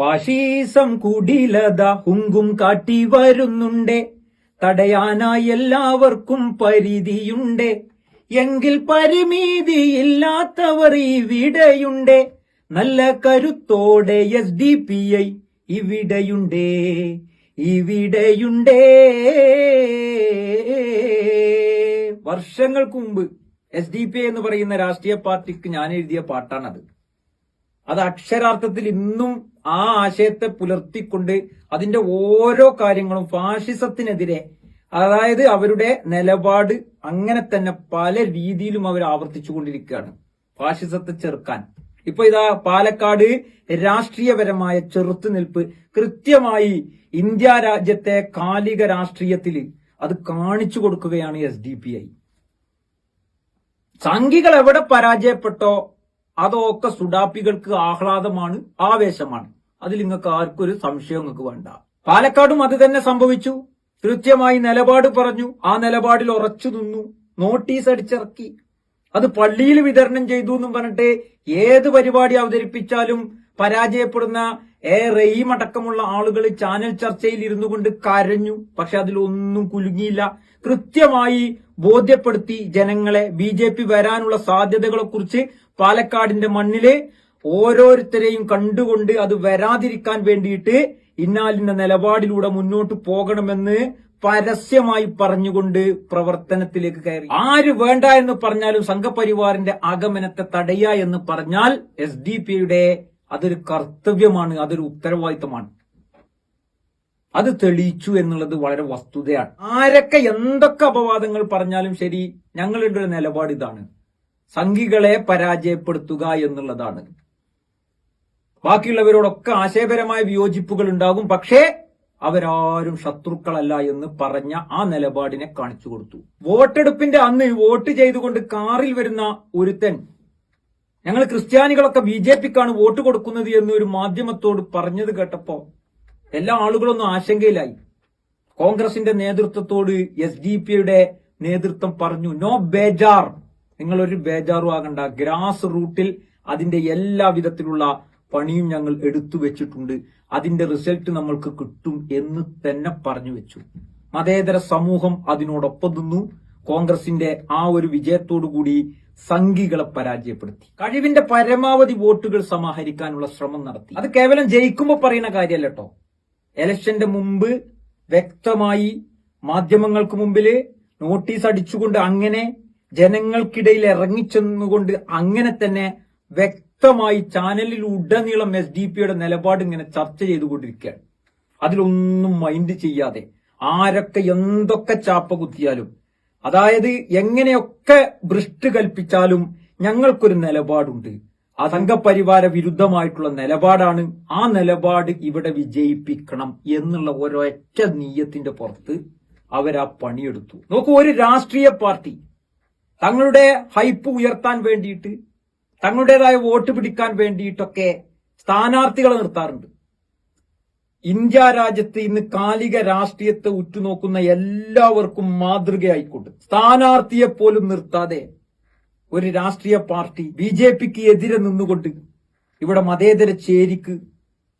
ഫാഷീസം കുടിലത ഹുങ്കും കാട്ടി വരുന്നുണ്ടേ. തടയാനായി എല്ലാവർക്കും പരിധിയുണ്ട്. എങ്കിൽ പരിമിതിയില്ലാത്തവർ ഇവിടെയുണ്ട് നല്ല കരുത്തോടെ എസ് ഡി പി ഐ ഇവിടെയുണ്ടേ ഇവിടെയുണ്ടേ വർഷങ്ങൾക്ക് മുമ്പ് എസ് ഡി പി ഐ എന്ന് പറയുന്ന രാഷ്ട്രീയ പാർട്ടിക്ക് ഞാൻ എഴുതിയ പാട്ടാണത്. അത് അക്ഷരാർത്ഥത്തിൽ ഇന്നും ആ ആശയത്തെ പുലർത്തിക്കൊണ്ട് അതിന്റെ ഓരോ കാര്യങ്ങളും ഫാഷിസത്തിനെതിരെ അതായത് അവരുടെ നിലപാട് അങ്ങനെ തന്നെ പല രീതിയിലും അവർ ആവർത്തിച്ചു കൊണ്ടിരിക്കുകയാണ് ഫാഷിസത്തെ ചെറുക്കാൻ. ഇപ്പൊ ഇതാ പാലക്കാട് രാഷ്ട്രീയപരമായ ചെറുത്തുനിൽപ്പ് കൃത്യമായി ഇന്ത്യ രാജ്യത്തെ കാലിക രാഷ്ട്രീയത്തിൽ അത് കാണിച്ചു കൊടുക്കുകയാണ് എസ് ഡി പി ഐ. സംഘികൾ എവിടെ പരാജയപ്പെട്ടോ അതൊക്കെ സുഡാപ്പികൾക്ക് ആഹ്ലാദമാണ് ആവേശമാണ്. അതിൽ നിങ്ങൾക്ക് ആർക്കൊരു സംശയം നിങ്ങൾക്ക് വേണ്ട. പാലക്കാടും അത് തന്നെ സംഭവിച്ചു. കൃത്യമായി നിലപാട് പറഞ്ഞു. ആ നിലപാടിൽ ഉറച്ചു നിന്നു. നോട്ടീസ് അടിച്ചിറക്കി. അത് പള്ളിയിൽ വിതരണം ചെയ്തു എന്നും പറഞ്ഞിട്ട് ഏത് പരിപാടി അവതരിപ്പിച്ചാലും പരാജയപ്പെടുന്ന എ റെയിം അടക്കമുള്ള ആളുകൾ ചാനൽ ചർച്ചയിൽ ഇരുന്നു കൊണ്ട് കരഞ്ഞു. പക്ഷെ അതിലൊന്നും കുലുങ്ങിയില്ല. കൃത്യമായി ബോധ്യപ്പെടുത്തി ജനങ്ങളെ ബി ജെ പി വരാനുള്ള സാധ്യതകളെ കുറിച്ച് പാലക്കാടിന്റെ മണ്ണിലെ ഓരോരുത്തരെയും കണ്ടുകൊണ്ട് അത് വരാതിരിക്കാൻ വേണ്ടിയിട്ട് ഇന്നാലിന്റെ നിലപാടിലൂടെ മുന്നോട്ട് പോകണമെന്ന് പരസ്യമായി പറഞ്ഞുകൊണ്ട് പ്രവർത്തനത്തിലേക്ക് കയറി. ആര് വേണ്ട എന്ന് പറഞ്ഞാലും സംഘപരിവാറിന്റെ ആഗമനത്തെ തടയ എന്ന് പറഞ്ഞാൽ എസ് ഡി പിയുടെ അതൊരു കർത്തവ്യമാണ് അതൊരു ഉത്തരവാദിത്തമാണ്. അത് തെളിയിച്ചു എന്നുള്ളത് വളരെ വസ്തുതയാണ്. ആരൊക്കെ എന്തൊക്കെ അപവാദങ്ങൾ പറഞ്ഞാലും ശരി ഞങ്ങളുടെ ഒരു നിലപാട് ഇതാണ്. സംഘികളെ പരാജയപ്പെടുത്തുക എന്നുള്ളതാണ്. ബാക്കിയുള്ളവരോടൊക്കെ ആശയപരമായ വിയോജിപ്പുകൾ ഉണ്ടാകും പക്ഷേ അവരാരും ശത്രുക്കളല്ല എന്ന് പറഞ്ഞ ആ നിലപാടിനെ കാണിച്ചു കൊടുത്തു. വോട്ടെടുപ്പിന്റെ അന്ന് വോട്ട് ചെയ്തുകൊണ്ട് കാറിൽ വരുന്ന ഒരുത്തൻ ഞങ്ങൾ ക്രിസ്ത്യാനികളൊക്കെ ബി ജെ പിക്കാണ് വോട്ട് കൊടുക്കുന്നത് എന്ന് ഒരു മാധ്യമത്തോട് പറഞ്ഞത് കേട്ടപ്പോ എല്ലാ ആളുകളൊന്നും ആശങ്കയിലായി. കോൺഗ്രസിന്റെ നേതൃത്വത്തോട് എസ് ഡി പിയുടെ നേതൃത്വം പറഞ്ഞു നോ ബേജാർ. നിങ്ങൾ ഒരു ബേജാറും ആകണ്ട. ഗ്രാസ് റൂട്ടിൽ അതിന്റെ എല്ലാ വിധത്തിലുള്ള പണിയും ഞങ്ങൾ എടുത്തു വെച്ചിട്ടുണ്ട്. അതിന്റെ റിസൾട്ട് നമ്മൾക്ക് കിട്ടും എന്ന് തന്നെ പറഞ്ഞു വെച്ചു. മതേതര സമൂഹം അതിനോടൊപ്പം നിന്നു. കോൺഗ്രസിന്റെ ആ ഒരു വിജയത്തോടുകൂടി സംഘികളെ പരാജയപ്പെടുത്തി. കഴിവിന്റെ പരമാവധി വോട്ടുകൾ സമാഹരിക്കാനുള്ള ശ്രമം നടത്തി. അത് കേവലം ജയിക്കുമ്പോൾ പറയുന്ന കാര്യമല്ല കേട്ടോ എലക്ഷന്റെ മുമ്പ് വ്യക്തമായി മാധ്യമങ്ങൾക്ക് മുമ്പിൽ നോട്ടീസ് അടിച്ചുകൊണ്ട് അങ്ങനെ ജനങ്ങൾക്കിടയിൽ ഇറങ്ങിച്ചെന്നുകൊണ്ട് അങ്ങനെ തന്നെ വ്യക്തമായി ചാനലിൽ ഉടനീളം എസ് ഡി പിയുടെ നിലപാട് ഇങ്ങനെ ചർച്ച ചെയ്തുകൊണ്ടിരിക്കുകയാണ്. അതിലൊന്നും മൈൻഡ് ചെയ്യാതെ ആരൊക്കെ എന്തൊക്കെ ചാപ്പ കുത്തിയാലും അതായത് എങ്ങനെയൊക്കെ ഭ്രഷ്ട് കൽപ്പിച്ചാലും ഞങ്ങൾക്കൊരു നിലപാടുണ്ട്. ആ സംഘപരിവാര വിരുദ്ധമായിട്ടുള്ള നിലപാടാണ് ആ നിലപാട് ഇവിടെ വിജയിപ്പിക്കണം എന്നുള്ള ഒരൊറ്റ നീയത്തിന്റെ പുറത്ത് അവരാ പണിയെടുത്തു. നോക്കൂ ഒരു രാഷ്ട്രീയ പാർട്ടി തങ്ങളുടെ ഹൈപ്പ് ഉയർത്താൻ വേണ്ടിയിട്ട് തങ്ങളുടേതായ വോട്ട് പിടിക്കാൻ വേണ്ടിയിട്ടൊക്കെ സ്ഥാനാർത്ഥികളെ നിർത്താറുണ്ട്. ഇന്ത്യ രാജ്യത്ത് ഇന്ന് കാലിക രാഷ്ട്രീയത്തെ ഉറ്റുനോക്കുന്ന എല്ലാവർക്കും മാതൃകയായിക്കൊണ്ട് സ്ഥാനാർത്ഥിയെ പോലും നിർത്താതെ ഒരു രാഷ്ട്രീയ പാർട്ടി ബി ജെ പിക്ക് എതിരെ നിന്നുകൊണ്ട് ഇവിടെ മതേതര ചേരിക്ക്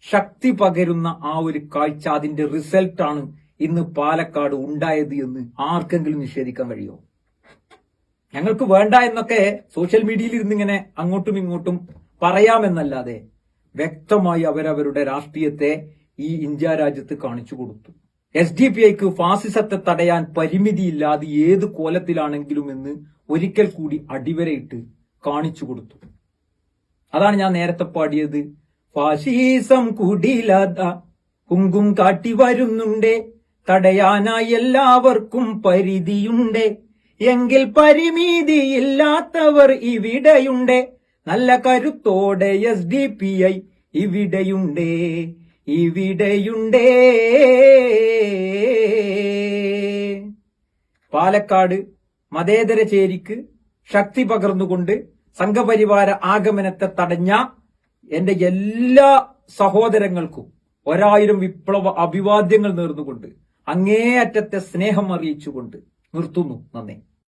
ശക്തി പകരുന്ന ആ ഒരു കാഴ്ച അതിന്റെ റിസൾട്ടാണ് ഇന്ന് പാലക്കാട് ഉണ്ടായത് എന്ന് ആർക്കെങ്കിലും നിഷേധിക്കാൻ കഴിയുമോ? ഞങ്ങൾക്ക് വേണ്ട എന്നൊക്കെ സോഷ്യൽ മീഡിയയിൽ ഇരുന്നിങ്ങനെ അങ്ങോട്ടും ഇങ്ങോട്ടും പറയാമെന്നല്ലാതെ വ്യക്തമായി അവരവരുടെ രാഷ്ട്രീയത്തെ ഈ ഇന്ത്യ രാജ്യത്ത് കാണിച്ചു കൊടുത്തു. എസ് ഡി പി ഐക്ക് ഫാസിസത്തെ തടയാൻ പരിമിതിയില്ലാതെ ഏത് കോലത്തിലാണെങ്കിലും എന്ന് ഒരിക്കൽ കൂടി അടിവരയിട്ട് കാണിച്ചു കൊടുത്തു. അതാണ് ഞാൻ നേരത്തെ പാടിയത്. ഫാഷിസം കൂടിയില്ലാത്ത കുങ്കും കാട്ടി വരുന്നുണ്ടേ. തടയാനായി എല്ലാവർക്കും പരിധിയുണ്ട്. എങ്കിൽ പരിമിതിയില്ലാത്തവർ ഇവിടെയുണ്ട്. നല്ല കരുത്തോടെ എസ് ഡി പി ഐ ഇവിടെയുണ്ടേ. ഇവിടെയുണ്ടേ. പാലക്കാട് മതേതര ചേരിക്ക് ശക്തി പകർന്നുകൊണ്ട് സംഘപരിവാര ആഗമനത്തെ തടഞ്ഞ എന്റെ എല്ലാ സഹോദരങ്ങൾക്കും ഒരായിരം വിപ്ലവ അഭിവാദ്യങ്ങൾ നേർന്നുകൊണ്ട് അങ്ങേയറ്റത്തെ സ്നേഹം അറിയിച്ചുകൊണ്ട് നിർത്തുന്നു. നന്ദി.